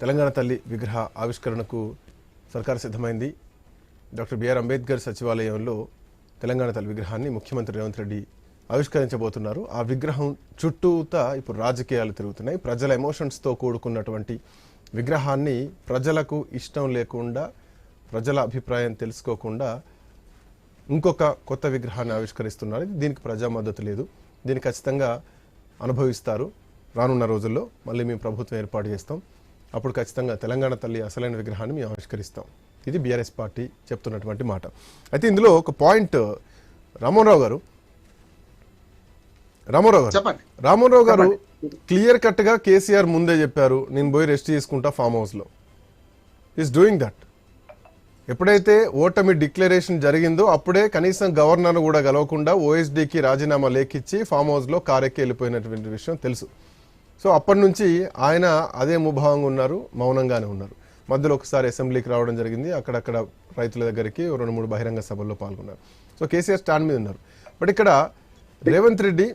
తెలంగాణ తల్లి విగ్రహ ఆవిష్కరణకు సర్కారు సిద్ధమైంది. డాక్టర్ బిఆర్ అంబేద్కర్ సచివాలయంలో తెలంగాణ తల్లి విగ్రహాన్ని ముఖ్యమంత్రి రేవంత్ రెడ్డి ఆవిష్కరించబోతున్నారు. ఆ విగ్రహం చుట్టూతా ఇప్పుడు రాజకీయాలు తిరుగుతున్నాయి. ప్రజల ఎమోషన్స్తో కూడుకున్నటువంటి విగ్రహాన్ని ప్రజలకు ఇష్టం లేకుండా ప్రజల అభిప్రాయం తెలుసుకోకుండా ఇంకొక కొత్త విగ్రహాన్ని ఆవిష్కరిస్తున్నారు. దీనికి ప్రజా మద్దతు లేదు. దీన్ని ఖచ్చితంగా అనుభవిస్తారు. రానున్న రోజుల్లో మళ్ళీ మేము ప్రభుత్వం ఏర్పాటు చేస్తాం. అప్పుడు ఖచ్చితంగా తెలంగాణ తల్లి అసలైన విగ్రహాన్ని మేము ఆవిష్కరిస్తాం. ఇది బీఆర్ఎస్ పార్టీ చెప్తున్నటువంటి మాట. అయితే ఇందులో ఒక పాయింట్ రామోహన్ గారు. రామారావు గారు. చెప్పండి. రామారావు గారు క్లియర్ కట్గా కేసీఆర్ ముందే చెప్పారు నేను పోయి రెస్ట్ తీసుకుంటా ఫామ్ హౌస్లో ఈస్ డూయింగ్ దట్ ఎప్పుడైతే ఓటమి డిక్లరేషన్ జరిగిందో అప్పుడే కనీసం గవర్నర్ కూడా గెలవకుండా ఓఎస్డీకి రాజీనామా లేఖిచ్చి ఫామ్ హౌస్లో కారెక్కి వెళ్ళిపోయినటువంటి విషయం తెలుసు. సో అప్పటి నుంచి ఆయన అదే ముభావంగా ఉన్నారు మౌనంగానే ఉన్నారు. మధ్యలో ఒకసారి అసెంబ్లీకి రావడం జరిగింది. అక్కడక్కడ రైతుల దగ్గరికి రెండు మూడు బహిరంగ సభల్లో పాల్గొన్నారు. సో కేసీఆర్ స్టాండ్ మీద ఉన్నారు. బట్ ఇక్కడ రేవంత్ రెడ్డి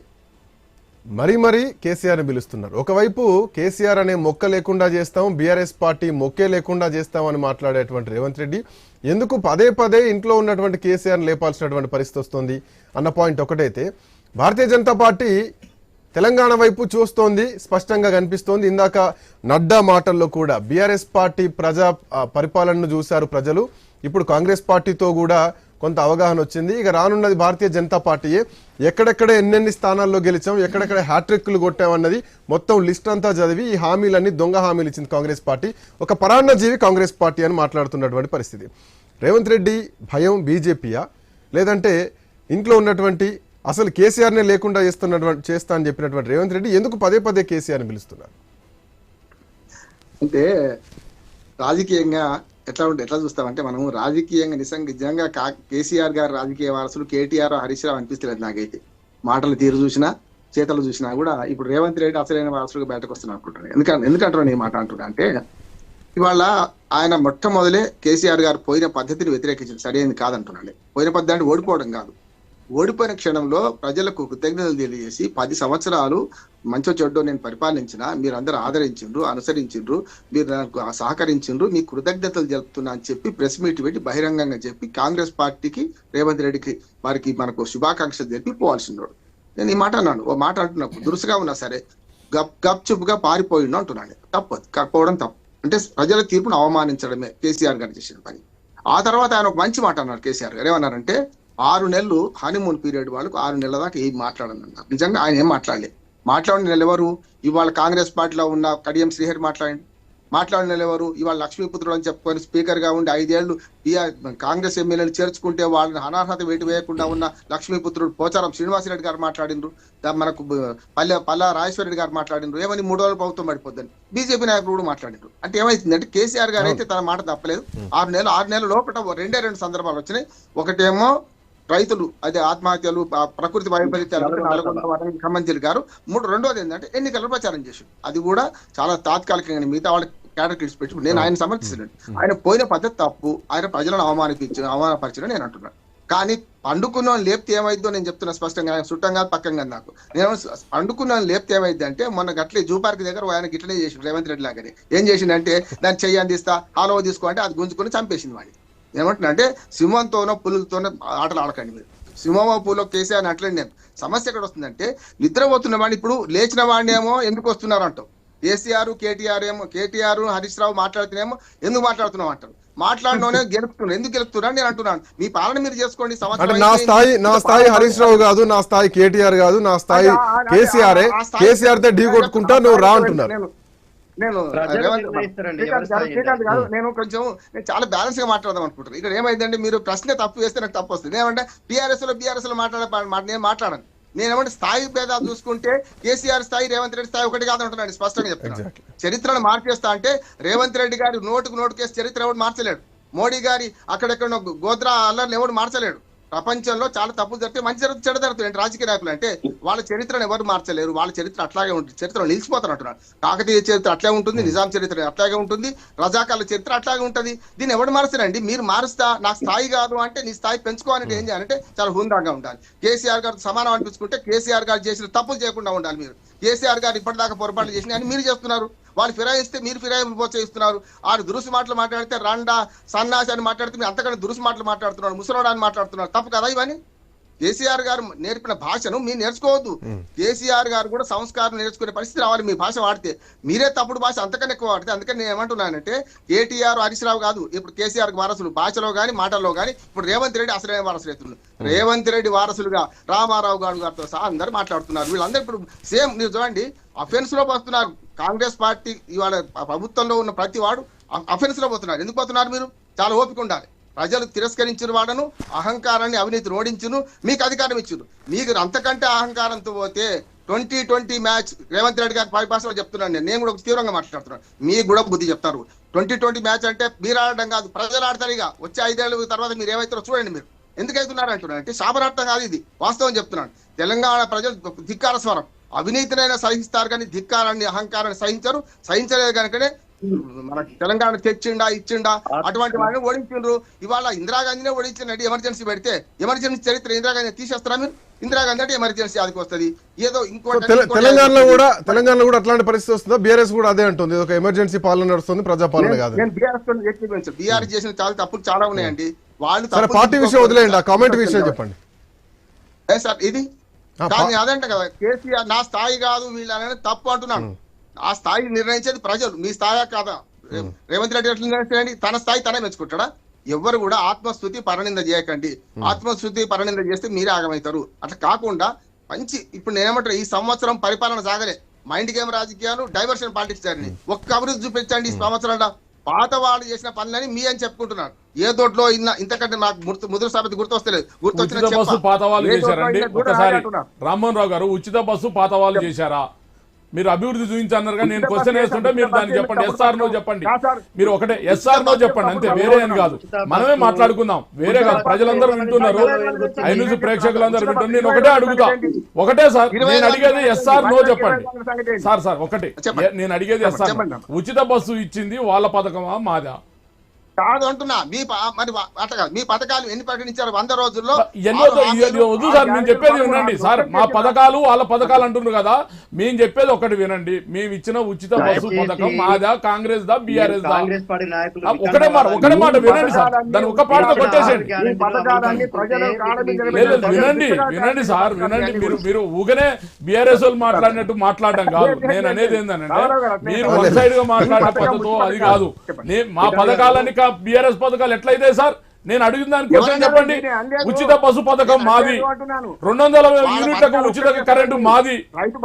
మరీ మరీ కేసీఆర్ని పిలుస్తున్నారు. ఒకవైపు కేసీఆర్ అనే మొక్క లేకుండా చేస్తాం బీఆర్ఎస్ పార్టీ మొక్కే లేకుండా చేస్తామని మాట్లాడేటువంటి రేవంత్ రెడ్డి ఎందుకు పదే పదే ఇంట్లో ఉన్నటువంటి కేసీఆర్ని లేపాల్సినటువంటి పరిస్థితి వస్తుంది అన్న పాయింట్ ఒకటైతే భారతీయ జనతా పార్టీ తెలంగాణ వైపు చూస్తోంది స్పష్టంగా కనిపిస్తోంది. ఇందాక నడ్డా మాటల్లో కూడా బీఆర్ఎస్ పార్టీ ప్రజా పరిపాలనను చూశారు ప్రజలు. ఇప్పుడు కాంగ్రెస్ పార్టీతో కూడా కొంత అవగాహన వచ్చింది. ఇక రానున్నది భారతీయ జనతా పార్టీయే. ఎక్కడెక్కడ ఎన్నెన్ని స్థానాల్లో గెలిచాం ఎక్కడెక్కడ హ్యాట్రిక్లు కొట్టామన్నది మొత్తం లిస్ట్ అంతా చదివి ఈ హామీలన్నీ దొంగ హామీలు ఇచ్చింది కాంగ్రెస్ పార్టీ. ఒక పరాన్నజీవి కాంగ్రెస్ పార్టీ అని మాట్లాడుతున్నటువంటి పరిస్థితి. రేవంత్ రెడ్డి భయం బీజేపీయా? లేదంటే ఇంట్లో ఉన్నటువంటి అసలు కేసీఆర్నే లేకుండా చేస్తున్నటువంటి చేస్తా అని చెప్పినటువంటి రేవంత్ రెడ్డి ఎందుకు పదే పదే కేసీఆర్ని పిలుస్తున్నారు? అంటే రాజకీయంగా ఎట్లా ఉంటే ఎట్లా చూస్తామంటే మనం రాజకీయంగా నిజంగా నిజంగా కా- కేసీఆర్ గారు రాజకీయ వారసులు కేటీఆర్ హరీష్ రావు అనిపిస్తలేదు నాకైతే. మాటలు తీరు చూసినా చేతలు చూసినా కూడా ఇప్పుడు రేవంత్ రెడ్డి అసలైన వారసులుగా బయటకు వస్తున్నా అనుకుంటున్నాను. ఎందుకంటే ఎందుకంటారు నేను ఈ మాట అంటున్నా అంటే ఇవాళ ఆయన మొట్టమొదలే కేసీఆర్ గారు పోయిన పద్ధతిని వ్యతిరేకించింది సరైనది కాదంటున్నాడు. పోయిన పద్ధతి అంటే ఓడిపోవడం కాదు. ఓడిపోయిన క్షణంలో ప్రజలకు కృతజ్ఞతలు తెలియజేసి పది సంవత్సరాలు మంచో చెడ్డో నేను పరిపాలించిన మీరందరూ ఆదరించిండ్రు అనుసరించిండ్రు మీరు నాకు సహకరించిండ్రు మీ కృతజ్ఞతలు జరుపుతున్నా అని చెప్పి ప్రెస్ మీట్ పెట్టి బహిరంగంగా చెప్పి కాంగ్రెస్ పార్టీకి రేవంత్ రెడ్డికి వారికి మనకు శుభాకాంక్షలు తెలిపి పోవాల్సిండ్రు నేను ఈ మాట అన్నాను ఓ మాట అంటున్నప్పుడు దురుసుగా ఉన్నా సరే గప్ గప్ చుప్పుగా పారిపోయిండు అంటున్నాను. తప్పదు కాకపోవడం తప్పు. అంటే ప్రజల తీర్పును అవమానించడమే కేసీఆర్ గారు చేసిన పని. ఆ తర్వాత ఆయన ఒక మంచి మాట అన్నారు కేసీఆర్ గారు. ఏమన్నారంటే ఆరు నెలలు హనీమూన్ పీరియడ్ వాళ్ళకు ఆరు నెలల దాకా ఏం మాట్లాడనన్నారు. నిజంగా ఆయన ఏం మాట్లాడలేదు మాట్లాడిన నెల ఎవరు? ఇవాళ కాంగ్రెస్ పార్టీలో ఉన్న కడియం శ్రీహరి మాట్లాడండి. మాట్లాడిన నెల ఎవరు? ఇవాళ లక్ష్మీపుత్రుడు అని చెప్పుకొని స్పీకర్గా ఉండి ఐదేళ్ళు కాంగ్రెస్ ఎమ్మెల్యేలు చేర్చుకుంటే వాళ్ళని అనర్హత వేటు వేయకుండా ఉన్న లక్ష్మీపుత్రుడు పోచారం శ్రీనివాసరెడ్డి గారు మాట్లాడిండ్రు. మనకు పల్లె పల్లా రాజేశ్వరరెడ్డి గారు మాట్లాడిండ్రు. ఏమని మూడు రోజులు ప్రభుత్వం పడిపోద్దని. బీజేపీ నాయకులు కూడా మాట్లాడిండ్రు. అంటే ఏమైతుందంటే కేసీఆర్ గారు అయితే తన మాట తప్పలేదు. ఆరు నెలలు ఆరు నెలల లోపల రెండే రెండు సందర్భాలు వచ్చినాయి. ఒకటేమో రైతులు అదే ఆత్మహత్యలు ప్రకృతి వైపరీత్యాలు జిల్లా గారు మూడు రెండోది ఏంటంటే ఎన్నికల ప్రచారం చేసి అది కూడా చాలా తాత్కాలికంగా మిగతా వాళ్ళకి క్యాడర్ కిడ్స్ పెట్టి నేను ఆయన సమర్థిస్తున్నాను ఆయన పోయిన పద్ధతి తప్పు ఆయన ప్రజలను అవమానిపించిన అవమానపరిచిన నేను అంటున్నాను. కానీ పండుకున్న లేపితే ఏమైందో నేను చెప్తున్నా స్పష్టంగా ఆయన చుట్టంగా పక్కంగా నాకు. నేను పండుకున్న లేపితే ఏమైంది అంటే మొన్న గట్లే జూ పార్క్ దగ్గర ఆయన గిట్లనే చేసి రేవంత్ రెడ్డి లాగానే. ఏం చేసిండంటే దాన్ని చెయ్యి అందిస్తా హాలో తీసుకో అంటే అది గుంజుకొని చంపేసింది వాడిని. ఏమంటున్నా అంటే సింహంతోనో పులులతోనో ఆటలు ఆడకండి మీరు. సింహమో పూలో కేసీఆర్ అట్లే నేను. సమస్య ఎక్కడ వస్తుందంటే నిద్రపోతున్న వాడిని ఇప్పుడు లేచిన వాడిని ఏమో ఎందుకు వస్తున్నారు అంటావు? కేసీఆర్ కేటీఆర్ ఏమో కేటీఆర్ హరీష్ రావు మాట్లాడుతున్నామో ఎందుకు మాట్లాడుతున్నావు అంటారు? మాట్లాడినోనే గెలుపుతున్నారు. ఎందుకు గెలుపుతున్నారు నేను అంటున్నాను. మీ పాలన మీరు చేసుకోండి. అంటే నా స్థాయి నా స్థాయి హరీష్ రావు కాదు నా స్థాయి కేటీఆర్ కాదు నా స్థాయి కేసీఆర్. కేసీఆర్తో ఢీ కొట్టుకుంటా నువ్వు రా అంటున్నారు. నేను- శ్రీకాంత్ గారు, గారు, నేను కొంచెం నేను చాలా బ్యాలెన్స్గా మాట్లాడదాం అనుకుంటున్నాను ఇక్కడ ఏమైందంటే మీరు ప్రశ్న తప్పు వేస్తే నాకు తప్పు వస్తుంది. ఏమంటే టీఆర్ఎస్లో బీఆర్ఎస్లో మాట్లాడే నేను మాట్లాడను. నేను ఏమంటే స్థాయి భేదాలు చూసుకుంటే కేసీఆర్ స్థాయి రేవంత్ రెడ్డి స్థాయి ఒకటి కాదు అంటున్నాను స్పష్టంగా చెప్తున్నాను Exactly. చరిత్రను మార్చేస్తా అంటే రేవంత్ రెడ్డి గారి నోటుకు నోటు కేసు చరిత్ర ఎవడు మార్చలేడు. మోడీ గారి అక్కడెక్కడ గోద్రా అల్లర్ని ఎవడు మార్చలేడు. ప్రపంచంలో చాలా తప్పులు జరిగితే మంచి జరుగుతుంది చెడు జరుగుతుంది రాజకీయ నాయకులు అంటే వాళ్ళ చరిత్రను ఎవరు మార్చలేరు. వాళ్ళ చరిత్ర అట్లాగే ఉంటుంది చరిత్ర నిలిచిపోతారు అంటున్నారు కాకతీయ చరిత్ర అట్లే ఉంటుంది నిజాం చరిత్ర అట్లాగే ఉంటుంది రజాకాల చరిత్ర అట్లాగే ఉంటుంది. దీన్ని ఎవరు మారుస్తారండి? మీరు మారుస్తా నాకు స్థాయి కాదు అంటే నీ స్థాయి పెంచుకోవాలంటే ఏం చేయాలంటే చాలా హుందాగా ఉండాలి. కేసీఆర్ గారు సమానం అనిపించుకుంటే కేసీఆర్ గారు చేసిన తప్పులు చేయకుండా ఉండాలి మీరు. కేసీఆర్ గారు ఇప్పటిదాకా పొరపాట్లు చేసిన అని మీరు చేస్తున్నారు. వాళ్ళు ఫిరాయిస్తే మీరు ఫిరాయింపు ప్రోత్సహిస్తున్నారు ఆరు దురుసు మాటలు మాట్లాడితే రండా సన్నాసి అని మాట్లాడితే మీరు అంతకంటే దురుసు మాటలు మాట్లాడుతున్నారు ముసలోడా అని మాట్లాడుతున్నారు. తప్పు కదా ఇవన్నీ? కేసీఆర్ గారు నేర్పిన భాషను మీరు నేర్చుకోవద్దు. కేసీఆర్ గారు కూడా సంస్కారం నేర్చుకునే పరిస్థితి రావాలి మీ భాష వాడితే. మీరే తప్పుడు భాష అంతకన్నా ఎక్కువ వాడితే అందుకని నేను ఏమంటున్నానంటే కేటీఆర్ హరీష్ రావు కాదు ఇప్పుడు కేసీఆర్ వారసులు భాషలో గాని మాటల్లో గాని ఇప్పుడు రేవంత్ రెడ్డి అసలైన వారసులు రేవంత్ రెడ్డి వారసులుగా రామారావు గారు గారితో సహా అందరు మాట్లాడుతున్నారు. వీళ్ళందరూ ఇప్పుడు సేమ్ మీరు చూడండి అఫెన్స్లో పోతున్నారు. కాంగ్రెస్ పార్టీ ఇవాళ ప్రభుత్వంలో ఉన్న ప్రతి వాడు అఫెన్స్లో పోతున్నారు. ఎందుకు పోతున్నారు మీరు? చాలా ఓపిక ఉండాలి. ప్రజలు తిరస్కరించిన వాడను అహంకారాన్ని అవినీతి ఓడించును మీకు అధికారం ఇచ్చును. మీకు అంతకంటే అహంకారంతో పోతే twenty twenty match Revanth Reddy గారి పరిభాషలో చెప్తున్నాను నేను. నేను కూడా ఒక తీవ్రంగా మాట్లాడుతున్నాను. మీకు కూడా బుద్ధి చెప్తారు. ట్వంటీ ట్వంటీ మ్యాచ్ అంటే మీరు ఆడడం కాదు ప్రజలు ఆడతారు ఇక. వచ్చే ఐదేళ్ళ తర్వాత మీరు ఏమైతారో చూడండి మీరు. ఎందుకు అవుతున్నారు అంటున్నారు అంటే శాపనార్థం కాదు ఇది. వాస్తవం చెప్తున్నాను. తెలంగాణ ప్రజలు ధిక్కార స్వరం. అవినీతినైనా సహిస్తారు కానీ ధిక్కారాన్ని అహంకారాన్ని సహించరు. సహించలేదు కనుకనే మన తెలంగాణ తెచ్చిండా ఇచ్చిండా అటువంటి వాళ్ళని ఓడించిండ్రు. ఇవాళ ఇందిరాగాంధీనే ఓడించినట్టు ఎమర్జెన్సీ పెడితే ఎమర్జెన్సీ చరిత్ర ఇందిరాగాంధీ తీసేస్తారా మీరు? ఇందిరాగాంధీ అంటే ఎమర్జెన్సీ ఆదికి వస్తుంది. ఏదో ఇంకోటి తెలంగాణలో కూడా తెలంగాణలో కూడా అట్లాంటి పరిస్థితి వస్తుందా? బీఆర్ఎస్ కూడా అదే అంటుంది. ఒక ఎమర్జెన్సీ పాలన నడుస్తుంది ప్రజాపాలన కాదు. నేను బీఆర్ఎస్ బీఆర్ చేసిన చాలా తప్పులు చాలా ఉన్నాయండి. వాళ్ళు పార్టీ విషయం వదిలేయండి. కామెంట్ విషయం చెప్పండి. సార్ ఇది? కానీ అదంట కదా కేసీఆర్ నా స్థాయి కాదు వీళ్ళు అనేది తప్పు అంటున్నాను ఆ స్థాయి నిర్ణయించేది ప్రజలు. మీ స్థాయి కాదా? రేవంత్ రెడ్డి ఎట్లా నిర్ణయించండి తన స్థాయి తనే మెచ్చుకుంటాడా? ఎవ్వరు కూడా ఆత్మస్థుతి పరనింద చేయకండి. ఆత్మస్థుతి పరనింద చేస్తే మీరే ఆగమవుతారు. అట్లా కాకుండా మంచి ఇప్పుడు నేనేమంటారు ఈ సంవత్సరం పరిపాలన సాగలే. మైండ్ గేమ్ రాజకీయాలు డైవర్షన్ పాలిటిక్స్ జరిగినాయి. ఒక్క అభివృద్ధి చూపించండి ఈ సంవత్సరంలో. పాత వాళ్ళు చేసిన పనులని మీ అని చెప్పుకుంటున్నారు. ఏ దొడ్లో ఇన్న ఇంతకంటే నాకు గుర్తు ముదురు సామెత గుర్తొస్తలేదు. గుర్తొచ్చిన ఉచిత బస్సు పాత వాళ్ళు చేశారండి? ఒకసారి రామ్మోహన్ రావు గారు ఉచిత బస్సు పాత వాళ్ళు చేశారా? మీరు అభివృద్ధి చూపించన్నారు కానీ నేను క్వశ్చన్ వేస్తుంటే మీరు దాన్ని చెప్పండి. ఎస్ఆర్ నో చెప్పండి. మీరు ఒకటే ఎస్ఆర్ నో చెప్పండి. అంతే వేరే అని కాదు. మనమే మాట్లాడుకుందాం. వేరే కాదు. ప్రజలందరూ వింటున్నారు. ఐన్యూస్ ప్రేక్షకులందరూ వింటున్నారు. నేను ఒకటే అడుగుతా. ఒకటే సార్. నేను అడిగేది ఎస్ఆర్ నో చెప్పండి. సార్ సార్ ఒకటి. నేను అడిగేది ఎస్ఆర్. ఉచిత బస్సు ఇచ్చింది వాళ్ళ పథకమా మాదా? కాదు అంటున్నా. మీ ప- మరి అట్లా మీ పథకాలు ఎన్ని ప్రకటించారు? వంద రోజుల్లో? ఎన్నో వద్దు సార్ మేము చెప్పేది వినండి. సార్ మా పథకాలు వాళ్ళ పథకాలు అంటున్నారు కదా మేము చెప్పేది ఒకటి వినండి. మేము ఇచ్చిన ఉచిత బస్సు పథకం మాదా కాంగ్రెస్ దా బీఆర్ఎస్ దా? ఒకటే మాట ఒకటే మాట వినండి సార్. దాని ఒక పాటతో కొట్టేసేయండి. పథకాలన్నీ వినండి వినండి సార్ వినండి. మీరు మీరు ఊగనే బీఆర్ఎస్ వాళ్ళు మాట్లాడినట్టు మాట్లాడడం కాదు. నేను అనేది ఏంటంటే మీరు వన్ సైడ్గా మాట్లాడిన పద్ధతితో అది కాదు. మా పథకాలని బీఆర్ఎస్ పథకాలు ఎట్లయితే సార్? నేను అడిగిన దాని క్వశ్చన్ చెప్పండి. ఉచిత బస్సు పథకం మాది. రెండు వందల యూనిట్లకు ఉచిత కరెంటు మాది. రైతు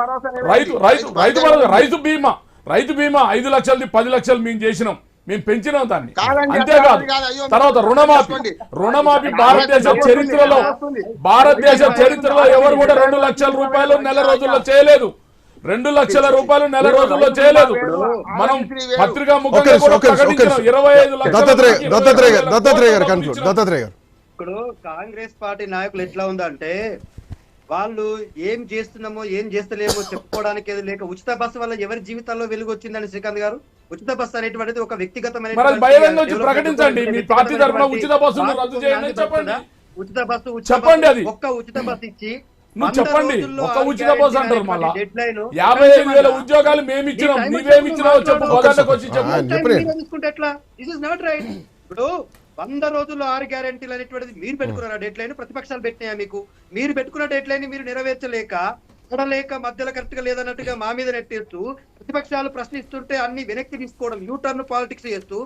రైతు రైతు రైతు భరోసా, రైతు బీమా. రైతు బీమా ఐదు లక్షలది పది లక్షలు మేము చేసినాం. మేము పెంచినాం దాన్ని. అంతేకాదు తర్వాత రుణమాఫీ. రుణమాఫీ భారతదేశ చరిత్రలో. భారతదేశ చరిత్రలో ఎవరు కూడా రెండు లక్షల రూపాయలు నెల రోజుల్లో చేయలేదు. రెండు లక్షల రూపాయలు నెల రోజుల్లో చేయలేదు మనం పత్రికా గారు ఇప్పుడు కాంగ్రెస్ పార్టీ నాయకులు ఎట్లా ఉందంటే వాళ్ళు ఏం చేస్తున్నామో ఏం చేస్తలేమో చెప్పుకోవడానికి ఏది లేక ఉచిత బస్సు వల్ల ఎవరి జీవితాల్లో వెలుగు వచ్చిందని శ్రీకాంత్ గారు ఉచిత బస్సు అనేటువంటిది ఒక వ్యక్తిగతమైన మరి అది బహిరంగ వచ్చి ప్రకటించండి. మీ పార్టీ తరపున ఉచిత బస్సును రద్దు చేయండి అని చెప్పండి. ఉచిత బస్సు ఉచిత చెప్పండి బస్సు, అది. ఒక్క ఉచిత బస్సు ఇచ్చి నువ్వు వంద చెప్పండి. ఆరు ఉచిత బస్సు అంటారు మళ్ళా. యాభై ఐదు వేల ఉద్యోగాలు మేము ఇచ్చినాం. ఇచ్చినావో చెప్పు వచ్చి చెప్పు. ఇప్పుడు వంద రోజుల్లో ఆరు గ్యారెంటీలు అనేటువంటిది మీరు పెట్టుకున్న డెడ్ లైన్ ప్రతిపక్షాలు పెట్టినాయా మీకు? మీరు పెట్టుకున్న డెడ్ లైన్ మీరు నెరవేర్చలేక చూడలేక మధ్యలో కరెక్ట్గా లేదన్నట్టుగా మా మీద నెట్టేస్తూ ప్రతిపక్షాలు ప్రశ్నిస్తుంటే అన్ని వెనక్కి తీసుకోవడం యూ టర్న్ పాలిటిక్స్ చేస్తూ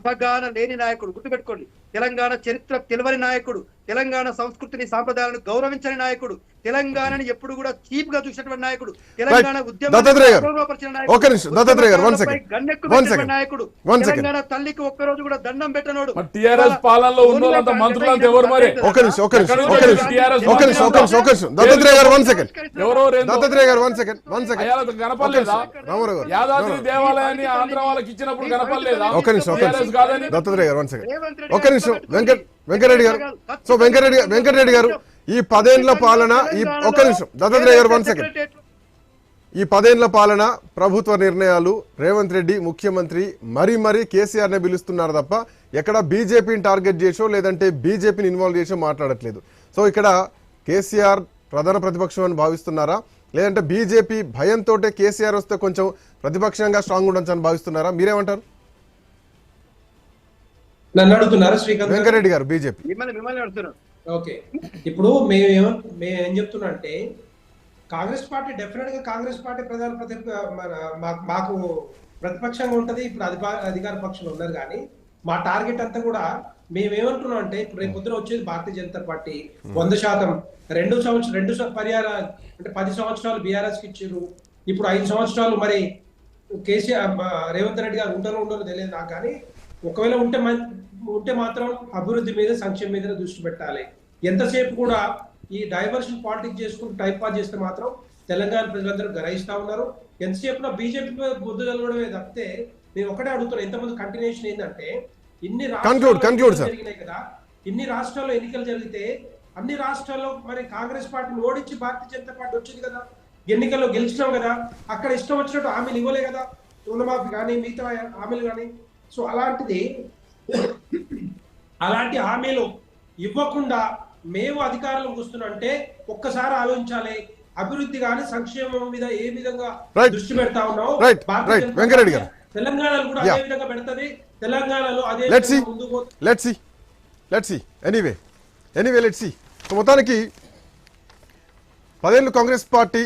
అవగాహన లేని నాయకుడు గుర్తుపెట్టుకోండి. తెలంగాణ చరిత్ర తెలవని నాయకుడు తెలంగాణ సంస్కృతిని సాంప్రదాయాలను గౌరవించని నాయకుడు తెలంగాణని ఎప్పుడు కూడా చీప్గా చూసినటువంటి నాయకుడు తెలంగాణ. గౌరవపరిచిన నాయకుడు. తెలంగాణ తల్లికి ఒక్క రోజు కూడా దండం పెట్టనోడు. మరి టీఆర్ఎస్ పాలనలో ఉన్న వాళ్ళంతా మంత్రులంతా ఎవరు మరి? ఒక నిమిషం ఒక నిమిషం ఒక నిమిషం. TRS ఒక నిమిషం ఒక నిమిషం ఒక నిమిషం. దత్తాత్రేయ గారు వన్ సెకండ్ ఎవరో రెండు? Dattatreya garu one second one second అయ్యాలకు కనపడలేదా? రామారావు గారు. యాదాద్రి దేవాలయాన్ని ఆంధ్ర వాళ్ళకి ఇచ్చినప్పుడు కనపడలేదా? ఒక నిమిషం ఒక TRS నిమిషం కాదని? దత్తాత్రేయ గారు వన్ సెకండ్ ఒక నిమిషం వెంకట్ వెంకటరెడ్డి గారు. సో వెంకటరెడ్డి వెంకటరెడ్డి గారు ఈ పదేండ్ల పాలన ఈ ఒక్క నిమిషం. దత్తాత్రేయ గారు వన్ సెకండ్ ఈ పదేండ్ల పాలన ప్రభుత్వ నిర్ణయాలు రేవంత్ రెడ్డి ముఖ్యమంత్రి మరీ మరీ కేసీఆర్నే పిలుస్తున్నారు తప్ప ఎక్కడ బీజేపీని టార్గెట్ చేసో లేదంటే బీజేపీని ఇన్వాల్వ్ చేసో మాట్లాడట్లేదు. సో ఇక్కడ కేసీఆర్ ప్రధాన ప్రతిపక్షం అని భావిస్తున్నారా? లేదంటే బీజేపీ భయంతో కేసీఆర్ వస్తే కొంచెం ప్రతిపక్షంగా స్ట్రాంగ్ ఉండొచ్చు అని భావిస్తున్నారా? మీరేమంటారు? నన్ను అడుగుతున్నారు శ్రీకాంత్? వెంకరెడ్డి గారు బీజేపీ. మిమ్మల్ని మిమ్మల్ని అడుగుతున్నాను ఓకే. ఇప్పుడు మేము ఏమ మేము ఏం చెప్తున్నా అంటే కాంగ్రెస్ పార్టీ డెఫినెట్గా కాంగ్రెస్ పార్టీ ప్రధాన ప్రతి మాకు ప్రతిపక్షంగా ఉంటది ఇప్పుడు అధికార అధికార పక్షంలో ఉన్నారు కానీ మా టార్గెట్ అంతా కూడా మేము ఏమంటున్నాం అంటే ఇప్పుడు రేపు పొద్దున వచ్చేది భారతీయ జనతా పార్టీ. వంద శాతం. రెండు సంవత్సరం రెండు పరిహార అంటే పది సంవత్సరాలు బీఆర్ఎస్కి ఇచ్చారు. ఇప్పుడు ఐదు సంవత్సరాలు మరి కేసీఆర్ మా రేవంత్ రెడ్డి గారు ఉంటారో ఉండరో తెలియదు నాకు కానీ ఒకవేళ ఉంటే ఉంటే మాత్రం అభివృద్ధి మీద సంక్షేమం మీద దృష్టి పెట్టాలి ఎంతసేపు కూడా ఈ డైవర్షన్ పాలిటిక్స్ చేసుకుంటూ టైం పాస్ చేస్తే మాత్రం తెలంగాణ ప్రజలందరూ గ్రహిస్తా ఉన్నారు ఎంతసేపు బీజేపీ బుద్ధి కలవడమే తప్పితే నేను ఒకటే అడుగుతున్నా ఎంతమంది కంటిన్యూషన్ ఏంటంటే ఇన్ని sir. జరిగినాయి కదా ఇన్ని రాష్ట్రాల్లో ఎన్నికలు జరిగితే అన్ని రాష్ట్రాల్లో మరి కాంగ్రెస్ పార్టీని ఓడించి భారతీయ జనతా పార్టీ వచ్చింది కదా ఎన్నికల్లో గెలిచినాం కదా అక్కడ ఇష్టం వచ్చినట్టు హామీలు ఇవ్వలే కదా రుణమాఫీ కానీ మిగతా హామీలు కానీ సో అలాంటిది అలాంటి హామీలు ఇవ్వకుండా మేము అధికారంలోకి వస్తున్నంటే ఒక్కసారి ఆలోచించాలి. అభివృద్ధి కానీ సంక్షేమం మీద ఏ విధంగా. దృష్టి పెడతా ఉన్నాం. తెలంగాణలో కూడా. అదే విధంగా పెడుతుంది. తెలంగాణలో అదే let's see let's see anyway anyway let's see మొత్తానికి పదేళ్ళు కాంగ్రెస్ పార్టీ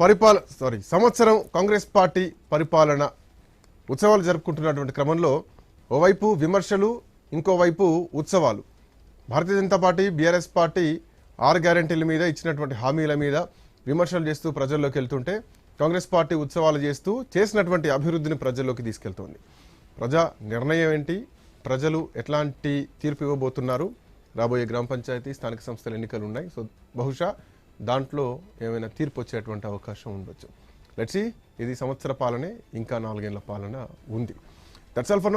పరిపాల సారీ సంవత్సరం కాంగ్రెస్ పార్టీ పరిపాలన ఉత్సవాలు జరుపుకుంటున్నటువంటి క్రమంలో ఓవైపు విమర్శలు ఇంకోవైపు ఉత్సవాలు. Bharatiya Janata party BRS party ఆరు గ్యారంటీల మీద ఇచ్చినటువంటి హామీల మీద విమర్శలు చేస్తూ ప్రజల్లోకి వెళ్తుంటే కాంగ్రెస్ పార్టీ ఉత్సవాలు చేస్తూ చేసినటువంటి అభివృద్ధిని ప్రజల్లోకి తీసుకెళ్తోంది. ప్రజా నిర్ణయం ఏంటి? ప్రజలు ఎట్లాంటి తీర్పు ఇవ్వబోతున్నారు? రాబోయే గ్రామ పంచాయతీ స్థానిక సంస్థల ఎన్నికలు ఉన్నాయి. సో బహుశా దాంట్లో ఏమైనా తీర్పు వచ్చేటువంటి అవకాశం ఉండొచ్చు. లెట్సి ఇది సంవత్సర పాలనే ఇంకా నాలుగేళ్ళ పాలన ఉంది. That's all for